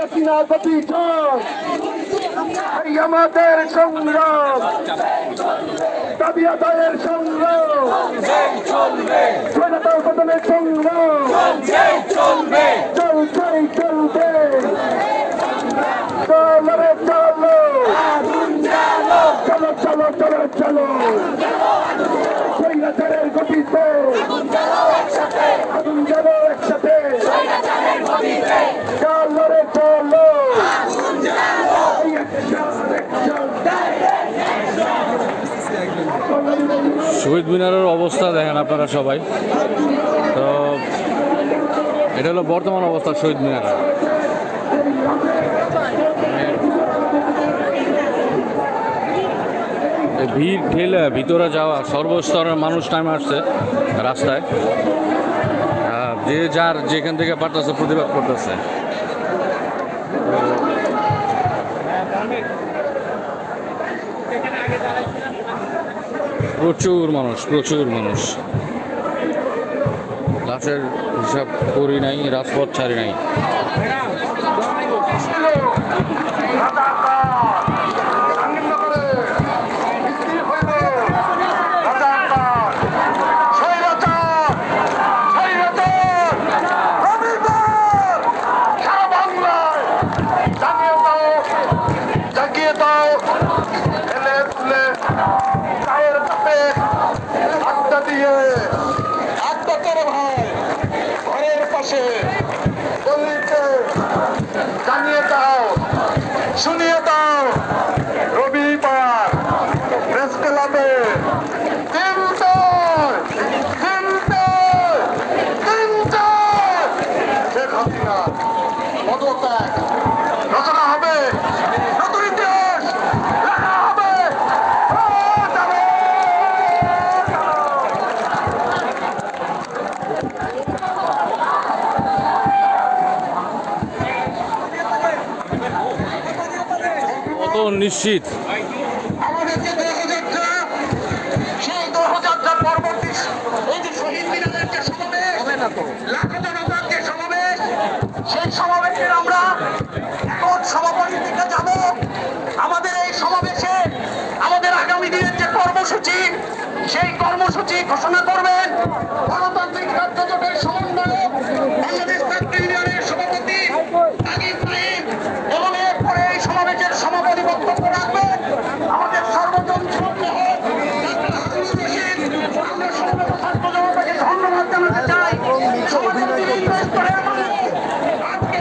হাসিনা এই আমাদের সংগ্রাম। দাবি আদায়ের সংগ্রাম। স্বাধীনতা পতনের সংগ্রাম। চলছে চলবে। চলো রে চলো। চলো চলো চলো চলো। স্বৈরাচারের শহীদ মিনারের অবস্থা দেখেন আপনারা সবাই। তো এটা হলো বর্তমান অবস্থা শহীদ মিনারের ভিড় ঠেলে ভিতরে যাওয়া, সর্বস্তরের মানুষ টাইম আসছে রাস্তায়। যে যার যেখান থেকে পারতেছে প্রতিবাদ করতেছে। প্রচুর মানুষ প্রচুর মানুষ। লাশের হিসাব করি নাই রাজপথ ছাড়ি নাই। গলিতে জানিয়ে দাও শুনিয়ে দাও প্রেস শেখ হাসিনা পদত্যাগ রচনা হবে নতুন ইতিহাস লেখা হবে ও যাবে কত নিশ্চিত আমাদের যে দেহযাত্রা সেই দেহযাত্রার পরবর্তী এই যে শহীদ মিনারের লাখো জনতার যে সমাবেশ সেই সমাবেশের আমরা দিকে যাব আমাদের এই সমাবেশে আমাদের আগামী দিনের যে কর্মসূচি, সেই কর্মসূচি ঘোষণা করবেন গণতান্ত্রিক রাজ্য করতে চাই আজকে